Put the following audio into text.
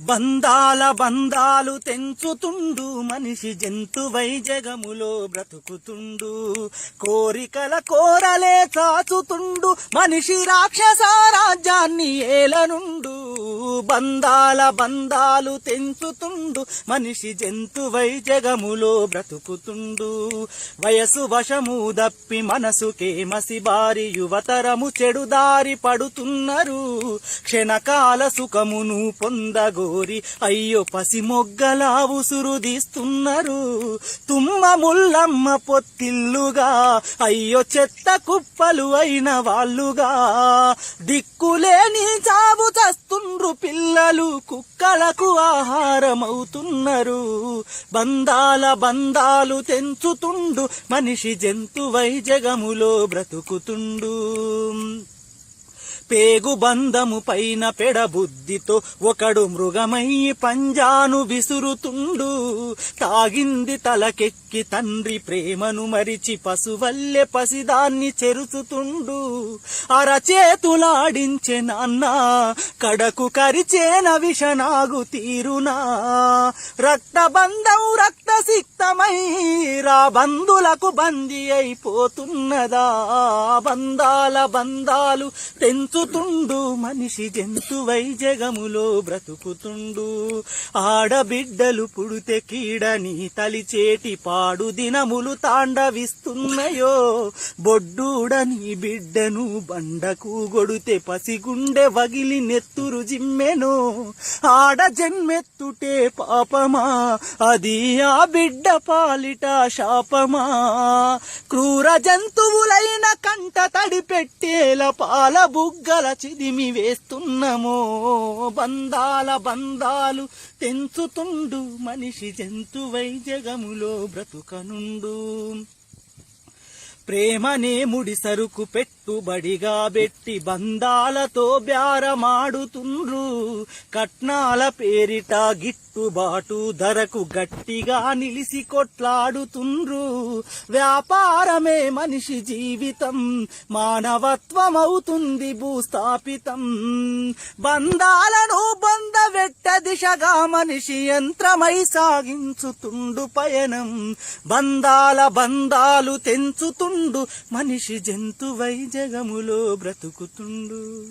బంధాల బంధాలు తెంచుతుండు మనిషి జంతువై జగములో బ్రతుకుతుండు. కోరికల కోరలే చాచుతుండు మనిషి రాక్షస రాజ్యాన్ని ఏలనుండు. బంధాల బంధాలు తెంచుతుండు. మనిషి జంతువై జగములో బ్రతుకుతుండు. వయసు వశము దప్పి మనసుకే మసిబారి యువతరము చెడుదారి పడుతున్నారు. క్షణకాల సుఖమును పొందగోరి అయ్యో పసిమొగ్గలా ఉసురుదీస్తున్నారు తుమ్మ ముల్లమ్మ పొత్తిల్లుగా అయ్యో చెత్త కుప్పలు అయిన వాళ్ళుగా. దిక్కులేని చావు చస్తుండ్రు పిల్లలు కుక్కలకు ఆహారమవుతున్నారు. బంధాల బంధాలు తెంచుతుండు. మనిషి జంతువై జగములో బ్రతుకుతుండు. పేగు బంధము పైన పెడబుద్ధితో ఒకడు మృగమై పంజాను విసురుతుండు. తాగింది తలకెక్కి తండ్రి ప్రేమను మరిచి పశువల్లె పసిదాన్ని చెరుచుతుండు. అరచేతులాడించే నాన్న కడకు కరిచేన విషనాగు తీరునా. రక్తబంధం రక్త ఆసక్తమై రా బంధులకు బందీ అయిపోతున్నదా? బంధాల బంధాలు పెంచుతుండు మనిషి జంతువై జగములో బ్రతుకుతుండు. ఆడబిడ్డలు పుడితే కీడని తలిచేటి పాడు దినములు తాండవిస్తున్నాయో. బొడ్డూడని బిడ్డను బండకు గొడితే పసిగుండె వగిలి నెత్తురు జిమ్మెను. ఆడ జన్మెత్తుటే పాపమా అది ఆ బిడ్డ పాలిట శాపమా? క్రూర జంతువులైన కంట తడిపెట్టేల పాల బుగ్గల చిదిమి వేస్తున్నమో? బంధాల బంధాలు తెంచుతుండు మనిషి జంతువై జగములో బ్రతుకనుండు. ప్రేమనే ముడి సరుకు పెట్టుబడిగా పెట్టి బంధాలతో బేరమాడుతుండ్రు కట్నాల పేరిట గిట్టుబాటు ధరకు గట్టిగా నిలిసి కొట్లాడుతుండ్రు. వ్యాపారమే మనిషి జీవితం మానవత్వమవుతుంది భూస్థాపితం. బంధాలను బంధవెట్ట దిశగా మనిషి యంత్రమై సాగించుతుండు పయనం. బంధాల బంధాలు తెంచుతుండు మనిషి జంతువై జగములో బ్రతుకుతుండు.